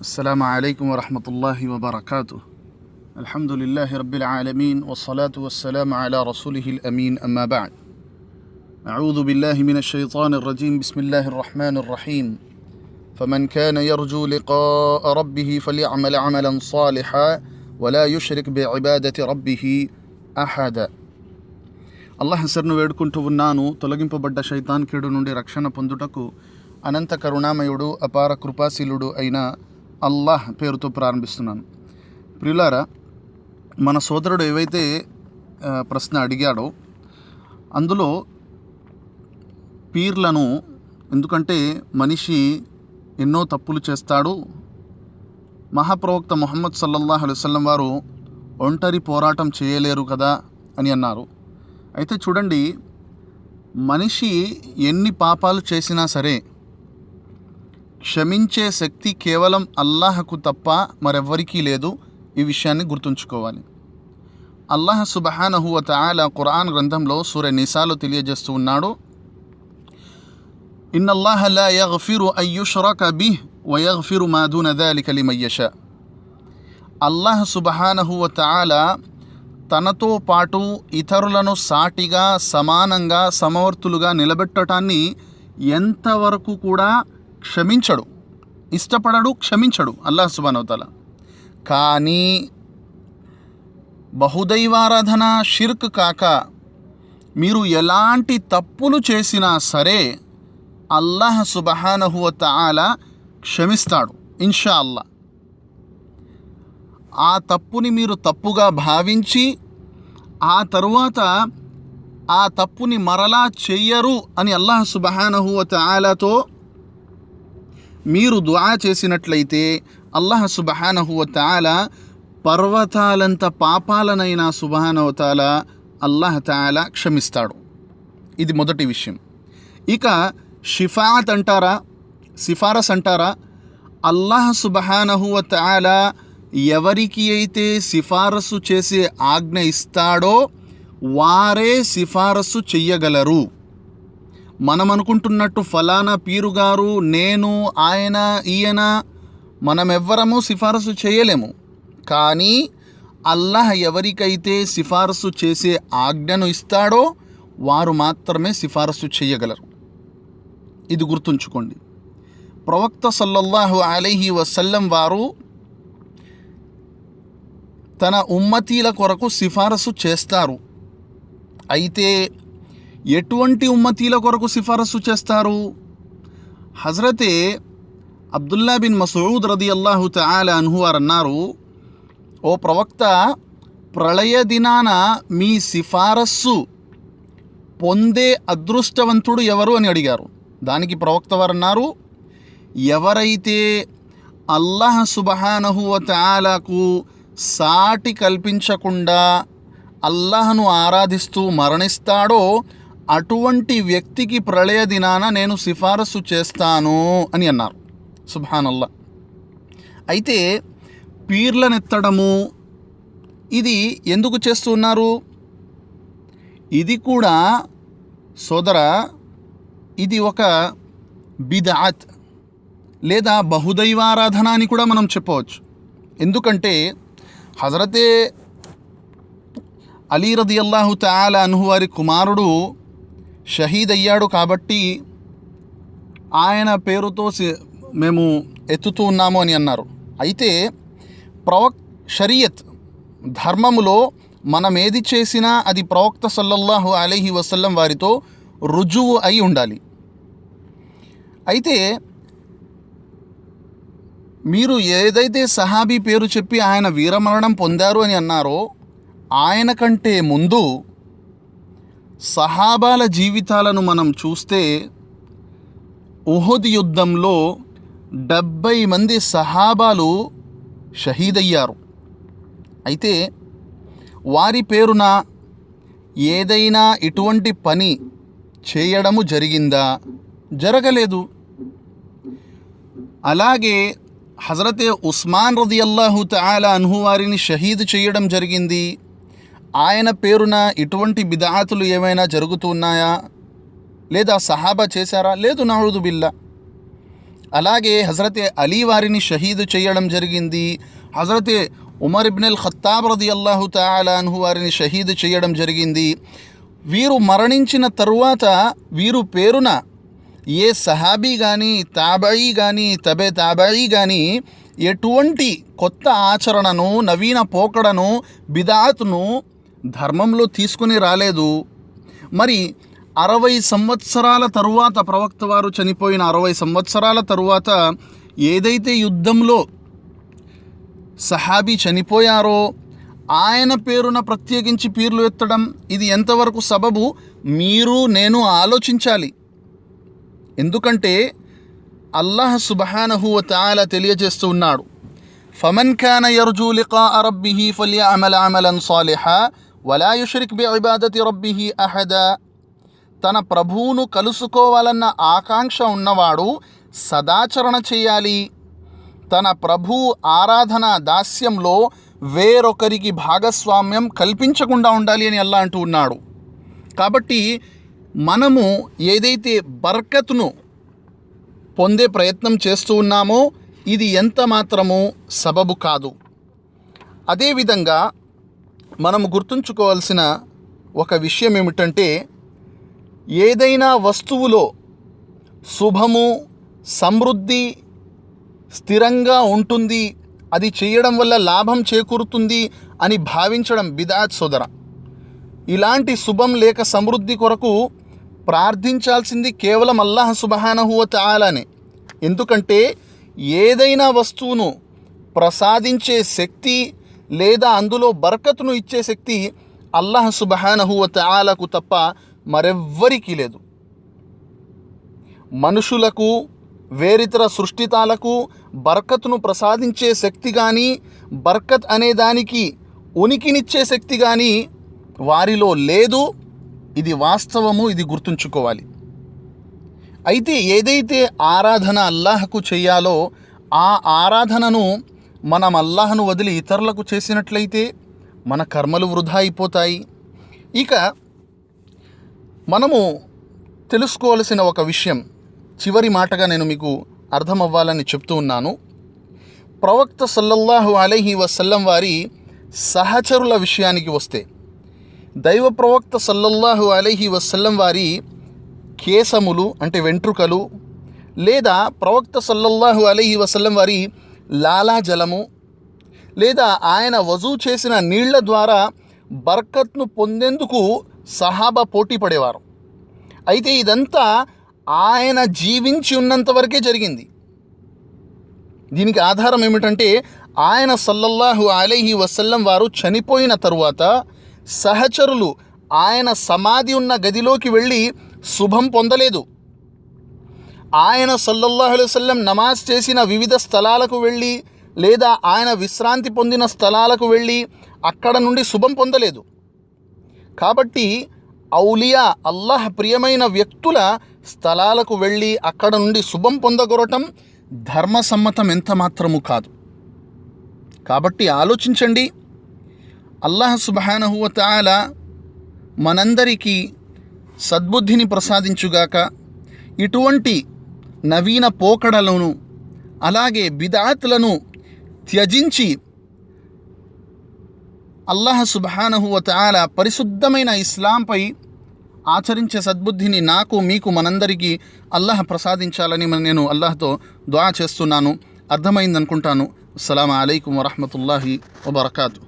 السلام عليكم ورحمة الله وبركاته الحمد لله رب العالمين والصلاة والسلام على رسوله الأمين أما بعد أعوذ بالله من الشيطان الرجيم بسم الله الرحمن الرحيم فمن كان يرجو لقاء ربه فليعمل عملا صالحا ولا يشرك بعبادة ربه أحدا అల్లాహ్ హెసర్ను వేడుకుంటూ ఉన్నాను తొలగింపబడ్డ శైతాన్ కీడు నుండి రక్షణ పొందుటకు అనంత కరుణామయుడు అపార కృపాశీలుడు అయిన అల్లాహ్ పేరుతో ప్రారంభిస్తున్నాను. ప్రియులారా మన సోదరుడు ఏవైతే ప్రశ్న అడిగాడో అందులో పీర్లను ఎందుకంటే మనిషి ఎన్నో తప్పులు చేస్తాడు. మహాప్రవక్త మొహమ్మద్ సల్లల్లాహ్ అలైహి వారు ఒంటరి పోరాటం చేయలేరు కదా అని అన్నారు. అయితే చూడండి మనిషి ఎన్ని పాపాలు చేసినా సరే క్షమించే శక్తి కేవలం అల్లాహకు తప్ప మరెవ్వరికీ లేదు. ఈ విషయాన్ని గుర్తుంచుకోవాలి. అల్లాహ్ సుబహానహు ఆల ఖురాన్ గ్రంథంలో సూర్య నిసాలో తెలియజేస్తూ ఉన్నాడు. In Allah law యగ్ఫిరు an B వయగ్ఫిరు వ యగ్ఫిరు మా దాలిక అల్లాహ్ సుబహానహు తనతో పాటు ఇతరులను సాటిగా సమానంగా సమవర్తులుగా నిలబెట్టడాన్ని ఎంతవరకు కూడా క్షమించడు. ఇష్టపడడు క్షమించడు. అల్లాహ్ సుబానవతల కానీ బహుదైవారాధన షిర్క్ కాక మీరు ఎలాంటి తప్పులు చేసినా సరే అల్లాహ్ సుబహానహువత అలా క్షమిస్తాడు ఇన్షా అల్లా ఆ తప్పుని మీరు తప్పుగా భావించి ఆ తరువాత ఆ తప్పుని మరలా చెయ్యరు అని అల్లాహ్ సుబహానహువత ఆలాతో మీరు దుఆ చేసినట్లయితే అల్లాహ్ సుబహానహువతాల పర్వతాలంత పాపాలనైనా సుబహానవతాల అల్లాహ్ తాలా క్షమిస్తాడు. ఇది మొదటి విషయం. ఇక షిఫాత్ అంటారా? సిఫారస్ అంటారా? అల్లాహ్ సుబహానహువతాల ఎవరికి అయితే సిఫారసు చేసే ఆజ్ఞ ఇస్తాడో వారే సిఫారసు చెయ్యగలరు. మనం అనుకుంటున్నట్టు ఫలానా పీరు గారు నేను ఆయన ఈయన మనం ఎవ్వరము సిఫారసు చేయలేము. కానీ అల్లాహ్ ఎవరికైతే సిఫారసు చేసే ఆజ్ఞను ఇస్తాడో వారు మాత్రమే సిఫారసు చేయగలరు. ఇది గుర్తుంచుకోండి. ప్రవక్త సల్లల్లాహు అలైహి వసల్లం వారు తన ఉమ్మతీల కొరకు సిఫారసు చేస్తారు. అయితే ఎటువంటి ఉమ్మతీల కొరకు సిఫారసు చేస్తారు? హజరతే అబ్దుల్లా బిన్ మసూద్ రది అల్లాహు తఆలా అన్హు వారు అన్నారు ఓ ప్రవక్త ప్రళయ దినాన మీ సిఫారస్సు పొందే అదృష్టవంతుడు ఎవరు? అని అడిగారు. దానికి ప్రవక్త వారు అన్నారు ఎవరైతే అల్లాహ్ సుబహానహు తాలాకు సాటి కల్పించకుండా అల్లాహను ఆరాధిస్తూ మరణిస్తాడో అటువంటి వ్యక్తికి ప్రళయ దినాన నేను సిఫారసు చేస్తాను అని అన్నారు. సుభానల్లా అయితే పీర్లనెత్తడము ఇది ఎందుకు చేస్తున్నారు ఇది కూడా సోదర ఇది ఒక బిదాత్ లేదా బహుదైవారాధన అని కూడా మనం చెప్పవచ్చు. ఎందుకంటే హజరతే అలీ రది అల్లాహు తాలా అన్హు వారి కుమారుడు షహీద్ అయ్యాడు కాబట్టి ఆయన పేరుతో మేము ఎత్తుతూ ఉన్నాము అని అన్నారు. అయితే ప్రవక్ షరియత్ ధర్మములో మనం ఏది చేసినా అది ప్రవక్త సల్లల్లాహు అలైహి వసల్లం వారితో రుజువు అయి ఉండాలి. అయితే మీరు ఏదైతే సహాబీ పేరు చెప్పి ఆయన వీరమరణం పొందారు అని అన్నారో ఆయన కంటే ముందు సహాబాల జీవితాలను మనం చూస్తే ఉహద్ యుద్ధంలో డెబ్బై మంది సహాబాలు షహీదయ్యారు. అయితే వారి పేరున ఏదైనా ఇటువంటి పని చేయడము జరిగిందా? జరగలేదు. అలాగే హజరతే ఉస్మాన్ రది అల్లాహు తాలా అన్హు వారిని షహీద్ చేయడం జరిగింది. ఆయన పేరున ఇటువంటి బిదాతులు ఏమైనా జరుగుతున్నాయా? లేదా సహాబా చేశారా? లేదు నహుదు బిల్లా. అలాగే హజరతే అలీ వారిని షహీదు చేయడం జరిగింది. హజరతే ఉమర్ ఇబ్నెల్ ఖత్తాబ్ రది అల్లాహు తాలాన్హు వారిని షహీదు చేయడం జరిగింది. వీరు మరణించిన తరువాత వీరు పేరున ఏ సహాబీ కానీ తాబాయి కానీ తబే తాబాయి కానీ ఎటువంటి కొత్త ఆచరణను నవీన పోకడను బిదాత్ను ధర్మంలో తీసుకుని రాలేదు. మరి అరవై సంవత్సరాల తరువాత ప్రవక్త వారు చనిపోయిన అరవై సంవత్సరాల తరువాత ఏదైతే యుద్ధంలో సహాబీ చనిపోయారో ఆయన పేరున ప్రత్యేకించి పీర్లు ఎత్తడం ఇది ఎంతవరకు సబబు? మీరు నేను ఆలోచించాలి. ఎందుకంటే అల్లాహ్ సుబహానహు తాల తెలియజేస్తూ ఉన్నాడు. ఫమన్ ఖాన యర్జూ లికా ఫలియా ఫలియ అమల అమలన్ సాలిహా వలాయుషరిక్ బి ఇబాదతి రబ్బిహి అహదా. తన ప్రభువును కలుసుకోవాలన్న ఆకాంక్ష ఉన్నవాడు సదాచరణ చేయాలి. తన ప్రభు ఆరాధన దాస్యంలో వేరొకరికి భాగస్వామ్యం కల్పించకుండా ఉండాలి అని అల్లా అంటూ ఉన్నాడు. కాబట్టి మనము ఏదైతే బర్కత్ను పొందే ప్రయత్నం చేస్తూ ఉన్నామో ఇది ఎంత మాత్రము సబబు కాదు. అదేవిధంగా మనము గుర్తుంచుకోవాల్సిన ఒక విషయం ఏమిటంటే ఏదైనా వస్తువులో శుభము సమృద్ధి స్థిరంగా ఉంటుంది అది చేయడం వల్ల లాభం చేకూరుతుంది అని భావించడం బిదాత్ సోదర. ఇలాంటి శుభం లేక సమృద్ధి కొరకు ప్రార్థించాల్సింది కేవలం అల్లాహ్ సుబహానహువ తాలానే ఎందుకంటే ఏదైనా వస్తువును ప్రసాదించే శక్తి లేదా అందులో బర్కత్ను ఇచ్చే శక్తి అల్లాహ్ సుబహానహువ తాలకు తప్ప మరెవ్వరికీ లేదు. మనుషులకు వేరితర సృష్టితాలకు బర్కత్ను ప్రసాదించే శక్తి కానీ బర్కత్ అనే దానికి ఉనికినిచ్చే శక్తి కానీ వారిలో లేదు. ఇది వాస్తవము ఇది గుర్తుంచుకోవాలి. అయితే ఏదైతే ఆరాధన అల్లాహకు చేయాలో ఆ ఆరాధనను మనం అల్లాహను వదిలి ఇతరులకు చేసినట్లయితే మన కర్మలు వృధా అయిపోతాయి. ఇక మనము తెలుసుకోవలసిన ఒక విషయం చివరి మాటగా నేను మీకు అర్థం అవ్వాలని చెప్తూ ఉన్నాను. ప్రవక్త సల్లల్లాహు అలహి వసల్లం వారి సహచరుల విషయానికి వస్తే దైవ ప్రవక్త సల్లల్లాహు అలైహి వసల్లం వారి కేసములు అంటే వెంట్రుకలు లేదా ప్రవక్త సల్లల్లాహు అలైహి వసల్లం వారి లాలాజలము లేదా ఆయన వజూ చేసిన నీళ్ళ ద్వారా బర్కత్ను పొందేందుకు సహాబా పోటీ పడేవారు. అయితే ఇదంతా ఆయన జీవించి ఉన్నంత వరకే జరిగింది. దీనికి ఆధారం ఏమిటంటే ఆయన సల్లల్లాహు అలైహి వసల్లం వారు చనిపోయిన తరువాత సహచరులు ఆయన సమాధి ఉన్న గదిలోకి వెళ్ళి శుభం పొందలేదు. ఆయన సల్లల్లాహు వసల్లం నమాజ్ చేసిన వివిధ స్థలాలకు వెళ్ళి లేదా ఆయన విశ్రాంతి పొందిన స్థలాలకు వెళ్ళి అక్కడ నుండి శుభం పొందలేదు. కాబట్టి ఔలియా అల్లాహ్ ప్రియమైన వ్యక్తుల స్థలాలకు వెళ్ళి అక్కడ నుండి శుభం పొందగొరటం ధర్మసమ్మతం ఎంత మాత్రము కాదు. కాబట్టి ఆలోచించండి. అల్లాహ్ సుబానహువతాల మనందరికీ సద్బుద్ధిని ప్రసాదించుగాక ఇటువంటి నవీన పోకడలను అలాగే బిదాత్లను త్యజించి అల్లాహ్ సుబానహువతాల పరిశుద్ధమైన ఇస్లాంపై ఆచరించే సద్బుద్ధిని నాకు మీకు మనందరికీ అల్లాహ్ ప్రసాదించాలని నేను అల్లాహ్తో దుఆ చేస్తున్నాను. అర్థమైందనుకుంటాను. అస్సలం అయికం వరహమతుల్లాహి వబర్కాతు.